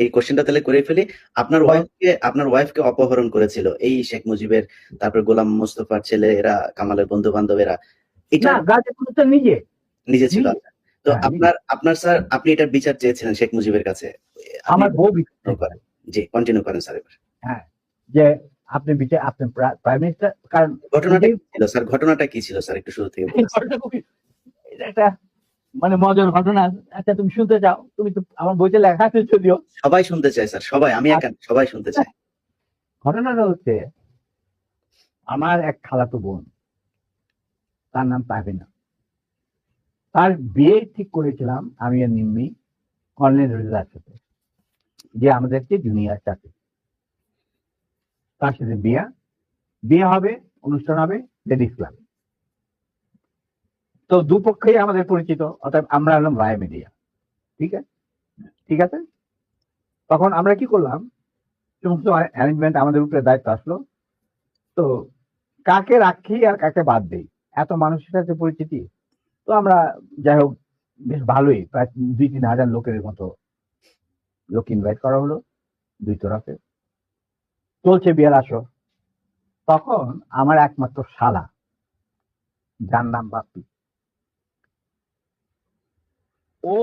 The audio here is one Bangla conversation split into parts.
এই কোশ্চেনটা তাহলে করে ফেলি। আপনার। ওয়াইফকে আপনার ওয়াইফকে অপহরণ করেছিল। এই শেখ মুজিবের তারপর গোলাম মোস্তফার ছেলে এরা কামালের বন্ধু বান্ধবেরা এটা নিজে। নিজে ছিল। তো হ্যাঁ, আপনার আপনার স্যার আপনি এটার বিচার চেয়েছিলেন শেখ মুজিবের কাছে। আমার বউ বিচার করেন। জি কন্টিনিউ করেন স্যার এবার। যে আপনি বিচার আপনি প্রাইম মিনিস্টার কারণ ঘটনাটা কি ছিল স্যার ঘটনাটা কি ছিল স্যার একটু শুরু থেকে। এটা একটা মানে মজার ঘটনা। আচ্ছা তুমি শুনতে চাও? তুমি তো আমার বইতে লেখা আছে যদিও। সবাই শুনতে চায় স্যার। সবাই আমি একা সবাই শুনতে চাই। ঘটনাটা হচ্ছে আমার এক খালাতো বোন তার নাম তাহিনা। তার বিয়ে ঠিক করেছিলাম আমি আর নিম্মি কর্নেল রেজার সাথে যে আমাদেরকে জুনিয়র চাকরি। তার সাথে বিয়ে বিয়ে হবে অনুষ্ঠান হবে লেডিস ক্লাব তো দুপক্ষেই আমাদের পরিচিত অর্থাৎ আমরা হলাম রায় মিডিয়া। ঠিক আছে? ঠিক আছে? তখন আমরা কি করলাম? সমস্ত অ্যারেঞ্জমেন্ট আমাদের উপরে দায়িত্ব আসলো। তো কাকে রাখি আর কাকে বাদ দেই? এত মানুষের সাথে পরিচিতি। তো আমরা যাই হোক, বেশ ভালোই। প্রায় দুই তিন হাজার লোকের মতো লোক ইনভাইট করা হলো দুই তরফে। চলছে বিয়ের আসর। তখন আমার একমাত্র শালা, যার নাম বাপ্পি। ও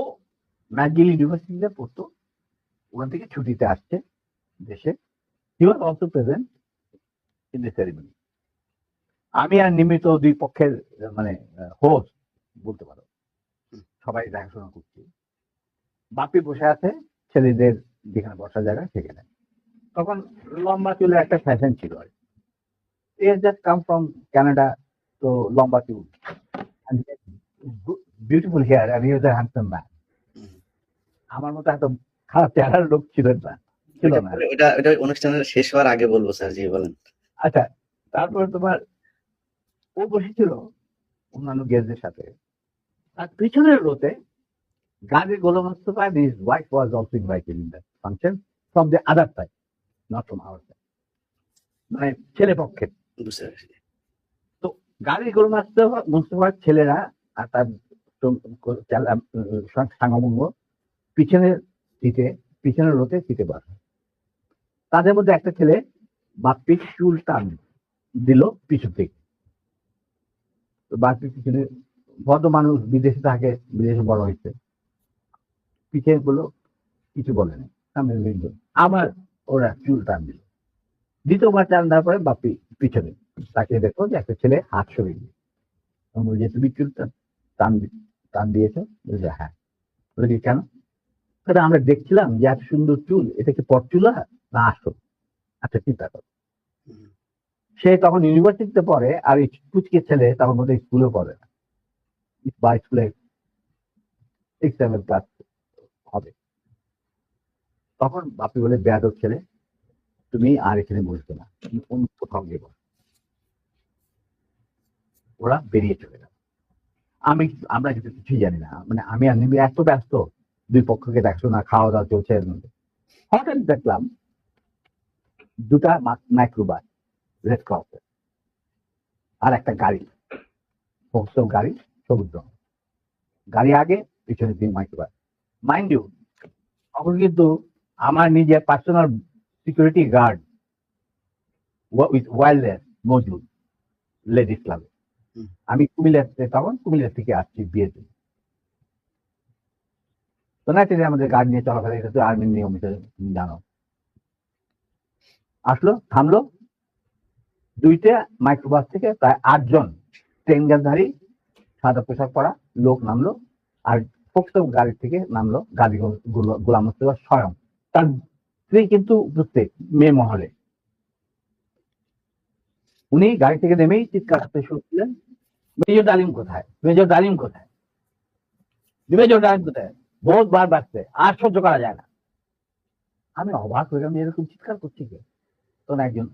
ম্যাকগিল ইউনিভার্সিটিতে পড়তো, ওখান থেকে ছুটিতে আসছে দেশে। He was also present in the ceremony আমি আর নিমিত দুই পক্ষের মানে হোস্ট বলতে পারো, সবাই দেখাশোনা করছি। বাপি বসে আছে, ছেলেদের যেখানে বসার জায়গা সেখানে। তখন লম্বা চুলের একটা ফ্যাশন ছিল আর জাস্ট কাম ফ্রম কানাডা তো লম্বা চুল। বিউটিফুল হেয়ার আর ইউজ হ্যান্ডসাম ম্যান। আমার মতো এত খারাপ চেহারার লোক ছিল না ছিল না। এটা এটা অনুষ্ঠানের শেষ হওয়ার আগে বলব স্যার জি বলেন। আচ্ছা তারপরে তোমার ও বসেছিল অন্যান্য গেস্টদের সাথে। আর পিছনের রোতে Golam Mostafa and his wife was also invited in that function from the other side, not from our side. মানে ছেলে পক্ষের পারছি। তো গাড়ির গোলাম মোস্তফা মোস্তফার ছেলেরা আর তার পিছনের সিটে পিছনের রোতে সিটে তাদের মধ্যে একটা ছেলে চুল টান দিল পিছন থেকে। পিছনে ভদ্র মানুষ, বিদেশে থাকে, বিদেশে বড় হয়েছে। পিছিয়ে বলল, কিছু বলেনি সামনে লিখল আবার ওরা চুল টান দিল। দ্বিতীয়বার টান দেওয়ার পরে বাপ্পি পিছনে। তাকে দেখো যে একটা ছেলে হাত সরিয়ে দিল। তখন তুমি চুল টান টান দি- টান দিয়েছ। হ্যাঁ। বলে কেন? বলে, আমরা দেখছিলাম যে এত সুন্দর চুল এটা কি পরচুলা না আসল। আচ্ছা চিন্তা করো। সে তখন ইউনিভার্সিটিতে পড়ে আর এই পুচকে ছেলে তখন বোধহয় স্কুলে পড়ে না। বা স্কুলে ক্লাস হবে। তখন বাপি বলে বেয়াদব ছেলে তুমি আর এখানে বসবে না। তুমি অন্য কোথাও গিয়ে ওরা বেরিয়ে চলে গেল। আমি, আমরা কিন্তু কিছুই জানি না। মানে আমি আর নিবি এত ব্যস্ত, দুই পক্ষকে দেখছ না খাওয়া দাওয়া চলছে এর মধ্যে। হঠাৎ দেখলাম দুটা মাইক্রোবাস রেড ক্রস আর একটা গাড়ি, সমস্ত গাড়ি সবুজ রঙ গাড়ি আগে, পিছনে তিন মাইক্রোবাস মাইন্ড ইউ তখন কিন্তু আমার নিজের personal security guard with wildness মজুদ লেডিস ক্লাবে। আমি কুমিল্লা থেকে তখন কুমিল্লা থেকে আসছি বিয়েতে। তো না আমাদের গাড়ি নিয়ে চলাফেরা, এটা তো আর্মির নিয়ম হিসেবে তুমি জানো। আসলো, থামলো। দুইটা মাইক্রোবাস থেকে প্রায় আটজন ট্রেনগানধারী সাদা পোশাক পরা লোক নামলো, আর ফোকসো গাড়ি থেকে নামলো গাড়ি গোলাম মোস্তফা স্বয়ং। তার স্ত্রী কিন্তু উপস্থিত, মেয়ে মহলে। উনি গাড়ি থেকে নেমেই চিৎকার করতে শুরু করলেন মেজর ডালিম কোথায়? মেজর ডালিম কোথায়? মেজর ডালিম কোথায়? বহুত বার বাড়ছে, আর সহ্য করা যায় না। আমি অবাক হয়ে গেলাম এরকম চিৎকার করছি কে? তখন একজন,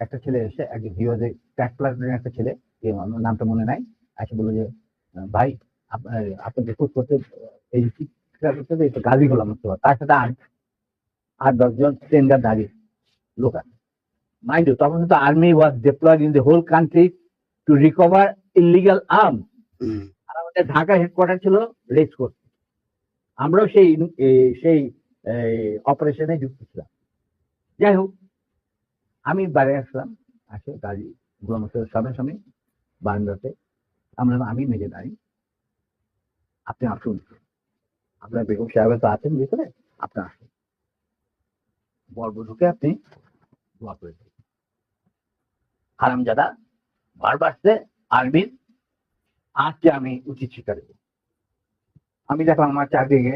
একটা ছেলে এসে, একজন হিরোজে ট্যাক প্লাটুনের একটা ছেলে নামটা মনে নাই, এসে বলল যে, ভাই আপনাকে খুব করতে, এই চিৎকার করতে এটা গালি গোলাম তার সাথে আট আট দশজন ট্রেন্ডার দাঁড়িয়ে লোক আছে। মাইন্ড তখন কিন্তু army was deployed in the whole country to recover illegal arm আর আমাদের ঢাকা হেডকোয়ার্টার ছিল রেস কোর্স আমরাও সেই সেই অপারেশনে যুক্ত ছিলাম। যাই হোক আমি বাইরে আসলাম আসে গাড়ি গোলামের সামনে সামনে বারান্দাতে। আমরা আমি মেজে দাঁড়ি আপনি আসুন। আপনার বেগম সাহেব তো আছেন ভিতরে আপনি আসুন। বরবধূকে আপনি দোয়া করে দিন হারামজাদা বারবার সে আরবির আজকে আমি উচিত দেব। আমি দেখলাম আমার চারদিকে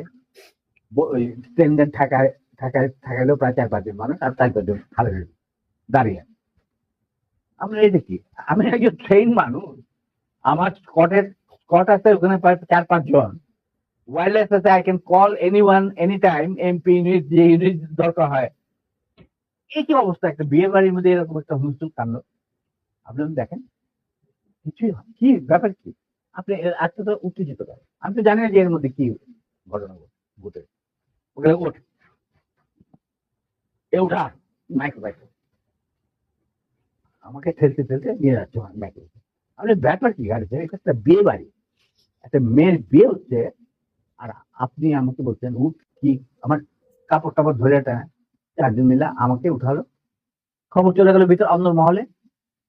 ঠাকাইলেও প্রায় চার পাঁচজন মানুষ আর চার পাঁচজন দাঁড়িয়ে আমরা এই দেখি, আমি একজন ট্রেন মানুষ, আমার স্কটের স্কট আছে, ওখানে প্রায় চার পাঁচজন। ওয়্যারলেস আছে I can call any one any time MP unit যে ইউনিট দরকার হয়। এই কি অবস্থা? একটা বিয়ে বাড়ির মধ্যে এরকম একটা হুলস্থুল কাণ্ড আপনি দেখেন। কিছুই হয়- কি ব্যাপার কি? আপনি আজকে তো উত্তেজিত করেন আমি তো জানি যে এর মধ্যে কি ঘটনা ঘটে ওখানে ওঠ এ উঠা মাইক মাইক। আমাকে ঠেলতে ঠেলতে নিয়ে যাচ্ছে মাইক আপনি ব্যাপার কি গাড়িতে? একটা বিয়ে বাড়ি। একটা মেয়ের বিয়ে হচ্ছে, আর আপনি আমাকে বলছেন, উঠ, কি আমার কাপড় টাপড় ধরে একটা চারজন মিলে আমাকে উঠালো। খবর চলে গেল ভিতর অন্দর মহলে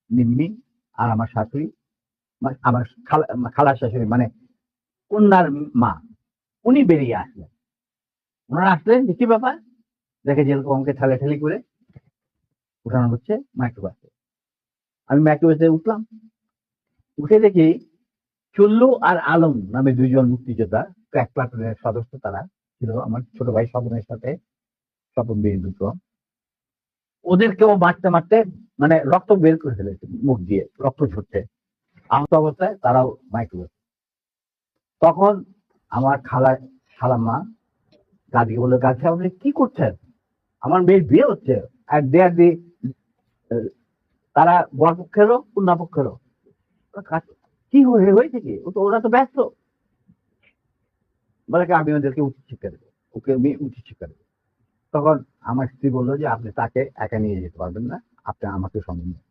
নিম্মি আর আমার শাশুড়ি আমার খালা শাশুড়ি মানে কন্যার মা, উনি বেরিয়ে আসলেন। ওনারা আসলেন কি ব্যাপার দেখে যেরকম আমাকে ঠেলে ঠেলি করে উঠানো হচ্ছে মাইক্রোবাসে। আমি মাইক্রোবাসে উঠলাম, উঠে দেখি চুল্লু আর আলম নামে দুইজন মুক্তিযোদ্ধা ক্র্যাক প্লাটুনের সদস্য তারা ছিল, আমার ছোট ভাই স্বপনের সাথে স্বপন বীর দুটো। ওদেরকেও মারতে মারতে মানে রক্ত বের করে ফেলেছে, মুখ দিয়ে, রক্ত ঝরছে। আহত অবস্থায় তারাও মাইক্রোবাস তখন আমার খালা খালাম্মা গাদিকে বলল গাছি আপনি কি করছেন? আমার মেয়ের বিয়ে হচ্ছে। আর দে, আর দি। তারা বর পক্ষেরও কন্যা পক্ষেরও ওরা কাজ- কি হয়ে হয়েছে কি? ও তো, ওরা তো ব্যস্ত। বলে কি, আমি ওদেরকে উচিত শিক্ষা দেবো। ওকে আমি উচিত শিক্ষা দেবো। তখন আমার স্ত্রী বলল যে, আপনি তাকে একা নিয়ে যেতে পারবেন না। আপনি আমাকে সঙ্গে।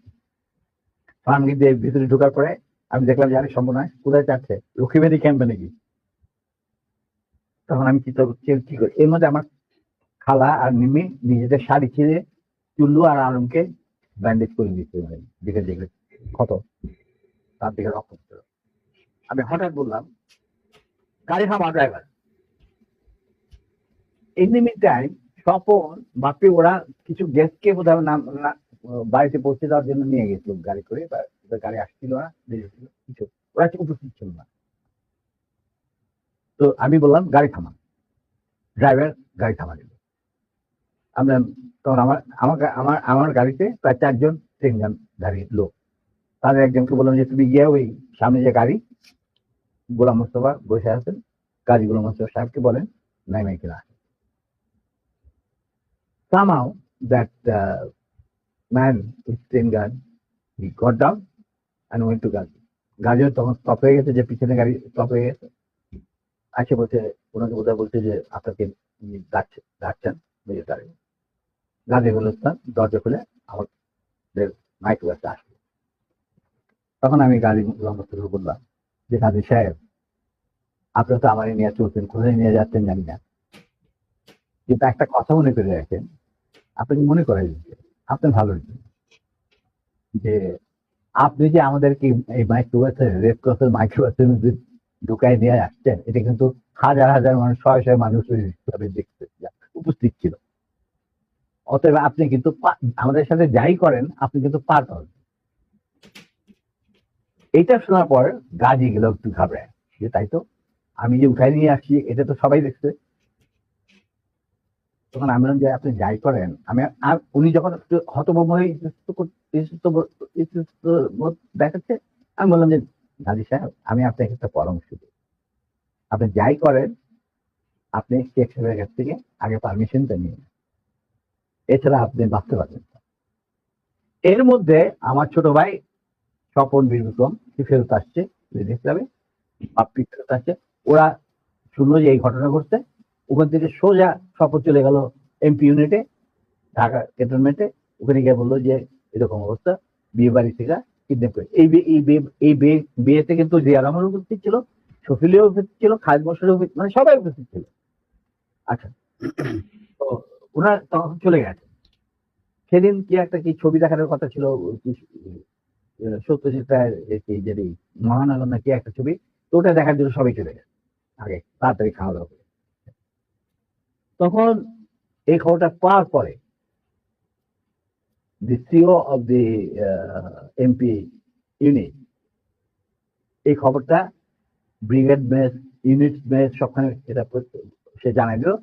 দিয়ে ভিতরে ঢোকার পরে আমি দেখলাম যে আমি সম্ভব নয়, কোথায় যাচ্ছে? লক্ষ্মীবাড়ি ক্যাম্পে নাকি? তখন আমি কি করি? এর মধ্যে আমার খালা আর মিমি নিজেদের শাড়ি ছিঁড়ে চুল্লু আর আলমকে ব্যান্ডেজ করে দিচ্ছে দেখে দেখে ক্ষত। তার দিকে রক্ত। আমি হঠাৎ বললাম, গাড়ি থামা driver mid time Swapan, Bapi, ওরা কিছু গেস্টকে বোধহয় নাম বাড়িতে পৌঁছে দেওয়ার জন্য নিয়ে গেছিল গাড়ি করে গাড়ি আসছিল না কিছু ওরা উপস্থিত ছিল না। তো আমি বললাম গাড়ি থামা ড্রাইভার গাড়ি থামা দিল আমরা তখন আমার গা- আমার আমার গাড়িতে প্রায় চারজন তিনজন গাড়ির লোক। তাদের একজনকে বললাম যে তুমি গিয়ে ওই সামনে যে গাড়ি গোলাম মোস্তফা বসে আছেন কাজী গোলাম মোস্তফা সাহেবকে বলেন নাই কিনা somehow that uh, man with ten gun he got down and went to Gazi. গাড়িও তখন স্টপ হয়ে গেছে, যে পিছনে গাড়ি স্টপ হয়ে গেছে। আছে বলছে, ওনাকে বোধহয় বলছে যে আপনাকে ডাকছে, ডাকছেন বুঝে তারে গাজী গুলস্তান দরজা খুলে আমাদের মাইক্রো বাসে আসলো তখন আমি গাড়ি লম্বা বললাম যে, গাজী সাহেব আপনারা তো আমার নিয়ে চলছেন, কোথায় নিয়ে যাচ্ছেন জানি না। কিন্তু একটা কথা মনে করে রাখেন আপনাকে মনে করাই দিচ্ছে আপনার ভালো যে আপনি যে আমাদেরকে এই মাইক্রোবাসের রেড ক্রসের মাইক্রোবাসের মধ্যে ঢুকায় নিয়ে আসছেন, এটা কিন্তু হাজার হাজার মানুষ, শয়ে শয়ে মানুষ ক্লাবে দেখতে উপস্থিত ছিল। অতএব আপনি কিন্তু আমাদের সাথে যাই করেন, আপনি কিন্তু পার পাবেন। এইটা শোনার পর গাজি গেল একটু ঘাবড়ায়। যে তাই তো, আমি যে উঠাই নিয়ে আসছি, এটা তো সবাই দেখছে। তখন আমি যে, আপনি যাই করেন। আমি আর উনি যখন হতভম্ব হয়ে দেখাচ্ছে, আমি বললাম যে, গাজী সাহেব, আমি আপনাকে একটা পরামর্শ দিই। আপনি যাই করেন, আপনি শেখ সাহেবের কাছ থেকে আগে পারমিশনটা নিন। এছাড়া আপনি বাঁচতে পারবেন এর মধ্যে আমার ছোট ভাই স্বপন বীর বিক্রম সে ফেরত আসছে বাপ্পি ফেরত আসছে। ওরা শুনলো যে এই ঘটনা ঘটছে ওখান থেকে সোজা স্বপন চলে গেল এমপি ইউনিটে ঢাকা ক্যান্টনমেন্টে ওখানে গিয়ে বলল যে, এরকম অবস্থা, বিয়ে বাড়ি থেকে কিডন্যাপ করে। এই এই বিয়ে এই বিয়ে বিয়েতে কিন্তু জিয়া রহমান উপস্থিত ছিল শফিলিও উপস্থিত ছিল খালেদ বসরের উপস্থিত মানে সবাই উপস্থিত ছিল। আচ্ছা তো ওরা তখন চলে গেছে। সেদিন কি একটা কি ছবি দেখানোর কথা ছিল? সত্যজিৎ রায়ের যদি মহানগর না কি একটা ছবি, তো ওটা দেখার জন্য সবাই চলে গেছে। আগে, তাড়াতাড়ি খাওয়া দাওয়া তখন এই খবরটা পাওয়ার পরে the CO of the MP unit এই খবরটা ব্রিগেড মেস ইউনিট মেস সবখানে এটা সে জানাই দিল।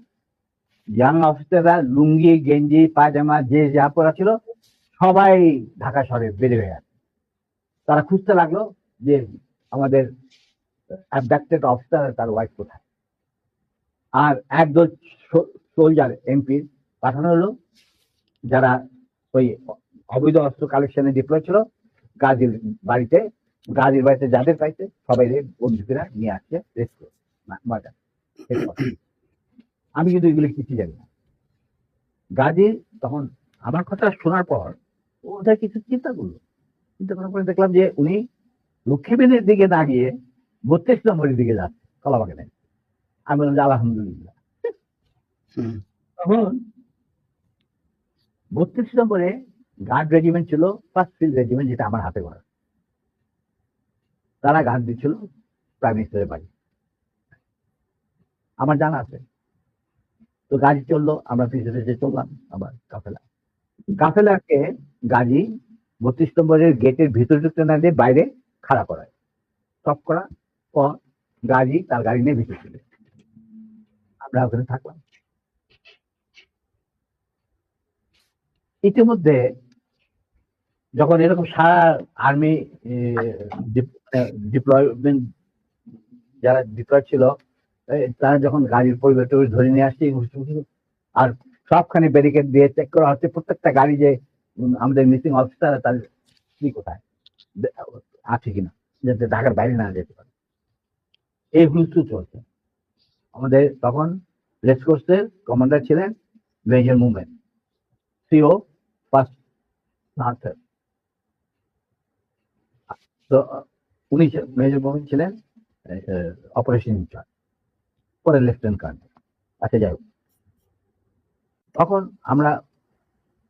ইয়াং অফিসাররা লুঙ্গি, গেঞ্জি, পায়জামা, যে যা পরা ছিল সবাই ঢাকা শহরে বেড়ে হয়ে গেছে তারা খুঁজতে লাগল যে আমাদের অফিসার তার ওয়াইফ কোথায়। আর একদল সোলজার এমপি পাঠানো হলো, যারা ওই অবৈধ অস্ত্র কালেকশনে ডিপ্লয় ছিল, গাজীর বাড়িতে গাজীর বাড়িতে যাদের পাইছে সবাই বন্ধুকেরা নিয়ে আসছে। আমি কিন্তু এগুলো কিছু জানি না। গাজী তখন আমার কথা শোনার পর ওটা কিছু চিন্তা করল। চিন্তা করার পরে দেখলাম যে উনি লক্ষ্মীবেনের দিকে না গিয়ে বত্রিশ নম্বরের দিকে যাচ্ছে, কলাবাগানে। আমি বললাম যে আলহামদুলিল্লাহ। তখন বত্রিশ নম্বরে গার্ড রেজিমেন্ট ছিল ফার্স্ট ফিল্ড রেজিমেন্ট যেটা আমার হাতে করা তারা গার্ড দিচ্ছিল প্রাইম মিনিস্টারের বাড়ি। আমার জানা আছে। তো গাড়ি চলল আমরা পিছনে পিছনে চললাম আবার কাফেলা। কাফেলাকে গাড়ি বত্রিশ নম্বরের গেটের ভিতরে ঢুকতে না দিয়ে বাইরে খাড়া করায়। স্টপ করা পর গাড়ি তার গাড়ি নিয়ে ভিতরে চলে আমরা ওখানে থাকলাম। ইতিমধ্যে যখন এরকম সারা আর্মি ডিপ্লয়মেন্ট যারা ডিপ্লয় ছিল তারা যখন গাড়ির পরিবার টরিবার ধরে নিয়ে আসছে আর সবখানে ব্যারিকেড দিয়ে চেক করা হচ্ছে। প্রত্যেকটা গাড়ি যে আমাদের মিসিং অফিসার তাদের কি কোথায়? আছে কিনা? যাতে ঢাকার বাইরে না যেতে পারে। এই হুলস্থুল চলছে। আমাদের তখন রেসকোর্সের কমান্ডার ছিলেন মেজর মুভমেন্ট সিও ফার্স্ট তো উনি মেজর মুভমেন্ট ছিলেন অপারেশন ইনচার্জ পরে লেফটেন্যান্ট কর্নেল আচ্ছা যাই হোক। তখন আমরা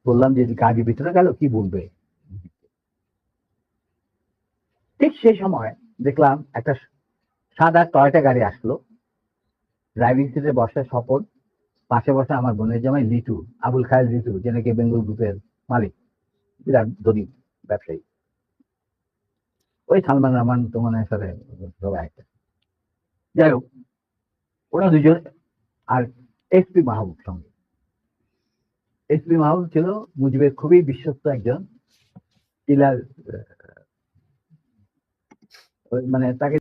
বললাম যে গাড়ির ভিতরে গেল, কি বলবে? ঠিক সেই সময় দেখলাম একটা সাদা টয়টা গাড়ি আসলো। ড্রাইভিং সিটে বসে স্বপন, পাশে বসে আমার বোনের জামাই লিটু, আবুল খায়ের লিটু যে নাকি বেঙ্গল গ্রুপের মালিক। বিরাট ধনী ব্যবসায়ী। ওই সালমান রহমান তোমার সাথে সবাই একটা। যাই হোক, ওরা দুজন আর এসপি মাহবুব সঙ্গে। এসপি মাহবুব ছিল মুজিবের খুবই বিশ্বস্ত একজন। পিলার মানে তাকে